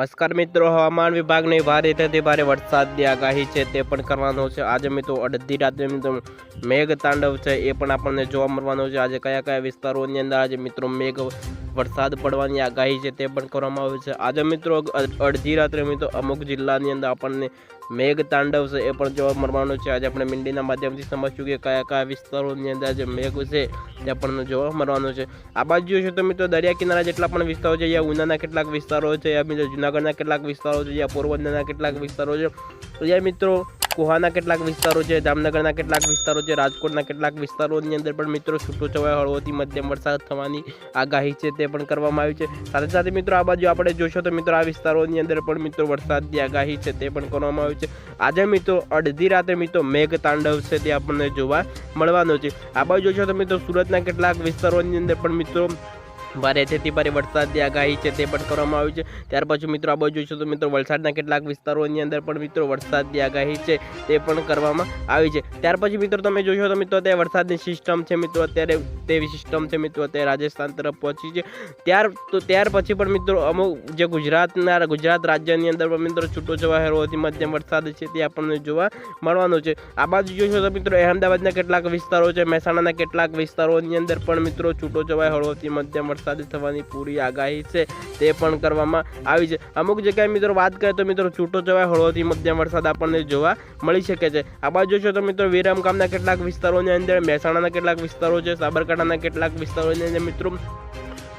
નમસ્કાર મિત્રો, હવામાન વિભાગની ભારેથી ભારે વરસાદની આગાહી છે તે પણ કરવાનો છે. આજે મિત્રો અડધી રાત્રે મિત્રો મેઘ તાંડવ છે, એ પણ આપણને જોવા મળવાનો છે. આજે કયા કયા વિસ્તારોની અંદર આજે મિત્રો મેઘ વરસાદ પડવાની આગાહી છે તે પણ કરવામાં આવે છે. આજે મિત્રો અડધી રાત્રે મિત્રો અમુક જિલ્લાની અંદર આપણને મેઘ તાંડવ છે એ પણ જોવા મળવાનું છે. આજે આપણે મીંડીના માધ્યમથી સમજશું કે કયા કયા વિસ્તારોની અંદર આજે મેઘ છે તે આપણને જોવા મળવાનું છે. આ બાજુ જોઈશું તો મિત્રો દરિયા કિનારા જેટલા પણ વિસ્તારો છે યા ઉનાના કેટલાક વિસ્તારો છે યા મિત્રો જુનાગઢના કેટલાક વિસ્તારો છે યા પોરબંદરના કેટલાક વિસ્તારો છે. તો યા મિત્રો કુહાના કેટલાક વિસ્તારો છે, જામનગરના કેટલાક વિસ્તારો છે, રાજકોટના કેટલાક વિસ્તારોની અંદર પણ મિત્રો છૂટો છવાયો હળવોથી મધ્યમ વરસાદ થવાની આગાહી છે તે પણ કરવામાં આવી છે. સાથે સાથે મિત્રો આ બાજુ આપણે જોશો તો મિત્રો આ વિસ્તારોની અંદર પણ મિત્રો વરસાદની આગાહી છે તે પણ કરવામાં આવી છે. આજે મિત્રો અડધી રાતે મિત્રો મેઘ તાંડવ છે તે આપણને જોવા મળવાનો છે. આ બાજુ જોશો તો મિત્રો સુરતના કેટલાક વિસ્તારોની અંદર પણ મિત્રો ભારેથી ભારે વરસાદની આગાહી છે તે પણ કરવામાં આવી છે. ત્યાર પછી મિત્રો આ બાજુ જોઈશું તો મિત્રો વલસાડના કેટલાક વિસ્તારોની અંદર પણ મિત્રો વરસાદની આગાહી છે તે પણ કરવામાં આવી છે. ત્યાર પછી મિત્રો તમે જોશો તો મિત્રો અત્યારે વરસાદની સિસ્ટમ છે મિત્રો અત્યારે તેવી સિસ્ટમ છે મિત્રો અત્યારે રાજસ્થાન તરફ પહોંચી છે. ત્યાર તો ત્યાર પછી પણ મિત્રો અમુક જે ગુજરાતના ગુજરાત રાજ્યની અંદર પણ મિત્રો છૂટો છવાયેલોથી મધ્યમ વરસાદ છે તે આપણને જોવા મળવાનો છે. આ બાજુ જોશો તો મિત્રો અહેમદાબાદના કેટલાક વિસ્તારો છે, મહેસાણાના કેટલાક વિસ્તારોની અંદર પણ મિત્રો છૂટો જવાય હળવોથી મધ્યમ વરસાદ થવાની પૂરી આગાહી છે તે પણ કરવામાં આવી છે. અમુક જગ્યાએ મિત્રો વાત કરીએ તો મિત્રો છૂટો છવાય હળવોથી મધ્યમ વરસાદ આપણને જોવા મળી શકે છે. આ બાજુ જોશો તો મિત્રો વિરમ ગામના કેટલાક વિસ્તારોની અંદર, મહેસાણાના કેટલાક વિસ્તારો છે, સાબરકાંઠાના કેટલાક વિસ્તારોની અંદર મિત્રો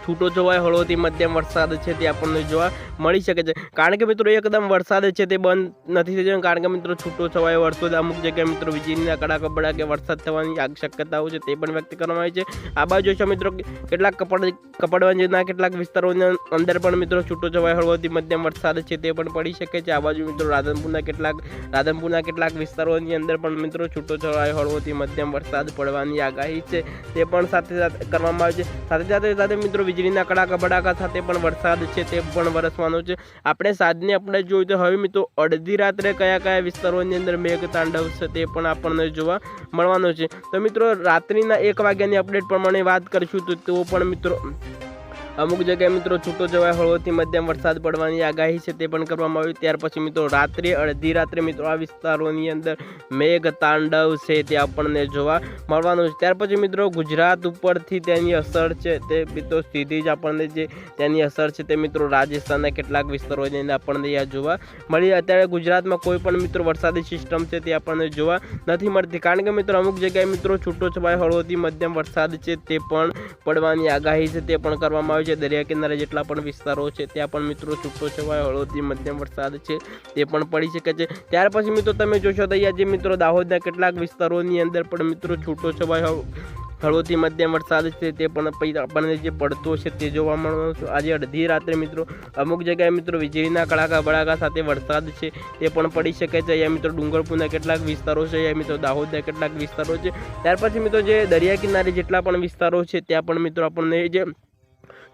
છૂટો છવાય હળવોથી મધ્યમ વરસાદ છે તે આપણને જોવા મળી શકે છે. કારણ કે મિત્રો એકદમ વરસાદ છે તે બંધ નથી થઈ જવાનો કારણ કે મિત્રો છૂટો છવાયો વરસાદ, અમુક જગ્યાએ મિત્રો વીજળીના કડાકા બડાકે વરસાદ થવાની શક્યતાઓ છે તે પણ વ્યક્ત કરવામાં આવી છે. આ બાજુ જોશો મિત્રો કે કેટલાક કપડ કપડવંજના કેટલાક વિસ્તારોની અંદર પણ મિત્રો છૂટો છવાય, હળવોથી મધ્યમ વરસાદ છે તે પણ પડી શકે છે. આ બાજુ મિત્રો રાધનપુરના કેટલાક રાધનપુરના કેટલાક વિસ્તારોની અંદર પણ મિત્રો છૂટો છવાયો, હળવોથી મધ્યમ વરસાદ પડવાની આગાહી છે તે પણ સાથે સાથે કરવામાં આવે છે. સાથે સાથે સાથે મિત્રો વીજળીના કડાકા બડાકા સાથે પણ વરસાદ છે તે પણ વરસવાનો છે. આપણે સાંજને આપણે જોયું તો હવે મિત્રો અડધી રાત્રે કયા કયા વિસ્તારોની અંદર મેઘ તાંડવ છે તે પણ આપણને જોવા મળવાનો છે. તો મિત્રો રાત્રિના એક વાગ્યાની અપડેટ પ્રમાણે વાત કરીશું તો તેઓ પણ મિત્રો અમુક જગ્યાએ મિત્રો છૂટો જવાય, હળવોથી મધ્યમ વરસાદ પડવાની આગાહી છે તે પણ કરવામાં આવી. ત્યાર પછી મિત્રો રાત્રે અડધી રાત્રે મિત્રો આ વિસ્તારોની અંદર મેઘ તાંડવ છે તે આપણને જોવા મળવાનું છે. ત્યાર પછી મિત્રો ગુજરાત ઉપરથી તેની અસર છે તે મિત્રો સીધી જ આપણને જે તેની અસર છે તે મિત્રો રાજસ્થાનના કેટલાક વિસ્તારોની અંદર આપણને અહીંયા જોવા મળી. અત્યારે ગુજરાતમાં કોઈ પણ મિત્રો વરસાદી સિસ્ટમ છે તે આપણને જોવા નથી મળતી. કારણ કે મિત્રો અમુક જગ્યાએ મિત્રો છૂટો છવાય, હળવોથી મધ્યમ વરસાદ છે તે પણ પડવાની આગાહી છે તે પણ કરવામાં આવી છે. દરિયા કિનારે જેટલા પણ વિસ્તારો છે, ત્યાં પણ મિત્રો છૂટો છવાય, હળવોથી મધ્યમ વરસાદ છે, તે પણ પડી શકે છે. ત્યાર પછી મિત્રો તમે જોશો તો જે મિત્રો દાહોદના કેટલાક વિસ્તારોની અંદર પણ મિત્રો છૂટો છવાય હળ- હળવોથી મધ્યમ વરસાદ છે, તે પણ આપણને જે પડતો છે તે જોવા મળવાનો છે. આજે અડધી રાત્રે મિત્રો અમુક જગ્યાએ મિત્રો વીજળીના કડાકા બડાકા સાથે વરસાદ છે, તે પણ પડી શકે છે. અહીંયા મિત્રો ડુંગરપુરના કેટલાક વિસ્તારો છે, અહીંયા મિત્રો દાહોદના કેટલાક વિસ્તારો છે. ત્યાર પછી મિત્રો જે દરિયા કિનારે જેટલા પણ વિસ્તારો છે, ત્યાં પણ મિત્રો આપણને જે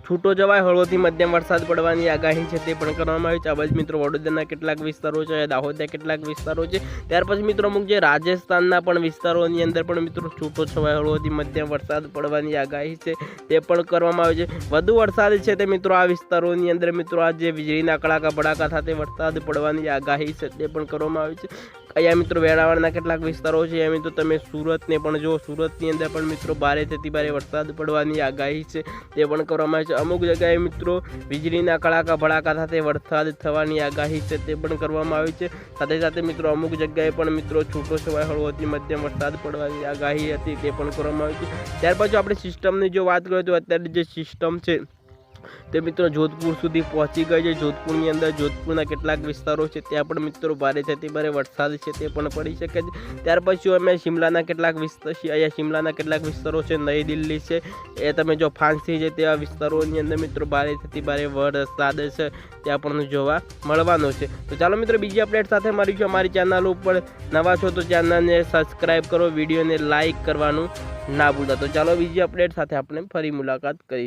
છૂટો જવાય, હળવોથી મધ્યમ વરસાદ પડવાની આગાહી છે તે પણ કરવામાં આવી છે. આ બાજુ મિત્રો વડોદરાના કેટલાક વિસ્તારો છે દાહોદના કેટલાક વિસ્તારો છે. ત્યાર પછી મિત્રો અમુક જે રાજસ્થાનના પણ વિસ્તારોની અંદર પણ મિત્રો છૂટો છવાય, હળવોથી મધ્યમ વરસાદ પડવાની આગાહી છે તે પણ કરવામાં આવે છે. વધુ વરસાદ છે તે મિત્રો આ વિસ્તારોની અંદર મિત્રો આ જે વીજળીના કડાકા બડાકા સાથે વરસાદ પડવાની આગાહી છે તે પણ કરવામાં આવી છે. અહીંયા મિત્રો વેરાવળના કેટલાક વિસ્તારો છે. એ મિત્રો તમે સુરતને પણ જો સુરતની અંદર પણ મિત્રો ભારેથી ભારે વરસાદ પડવાની આગાહી છે. તે પણ કરવામાં આવે છે. અમુક જગ્યાએ મિત્રો વીજળીના કડાકા, ભડાકા સાથે વરસાદ થવાની આગાહી છે. તે પણ કરવામાં આવી છે. સાથે સાથે મિત્રો અમુક જગ્યાએ પણ મિત્રો છૂટો છવાય હળવોથી મધ્યમ વરસાદ પડવાની આગાહી હતી. તે પણ કરવામાં આવી છે. ત્યાર પછી આપણે સિસ્ટમની જો વાત કરીએ તો અત્યારે જે સિસ્ટમ છે તે મિત્રો જોધપુર સુધી પહોંચી ગઈ છે. જોધપુરની અંદર જોધપુરના કેટલાક વિસ્તારો છે, ત્યાં પણ મિત્રો ભારે થતી ભારે વરસાદ છે, તે પણ પડી શકે છે. ત્યાર પછી અમે શિમલાના કેટલાક વિસ્તાર અહીંયા શિમલાના કેટલાક વિસ્તારો છે, નવી દિલ્હી છે. એ તમે જો ફાંસી છે, તેવા વિસ્તારોની અંદર મિત્રો ભારે થતી ભારે વરસાદ છે તે આપણને જોવા મળવાનો છે. તો ચાલો મિત્રો બીજી અપડેટ સાથે મળીશું. અમારી ચેનલ ઉપર નવા છો તો ચેનલને સબસ્ક્રાઈબ કરો વિડીયોને લાઇક કરવાનું ના ભૂલતા. તો ચાલો બીજી અપડેટ સાથે આપણે ફરી મુલાકાત કરીશું.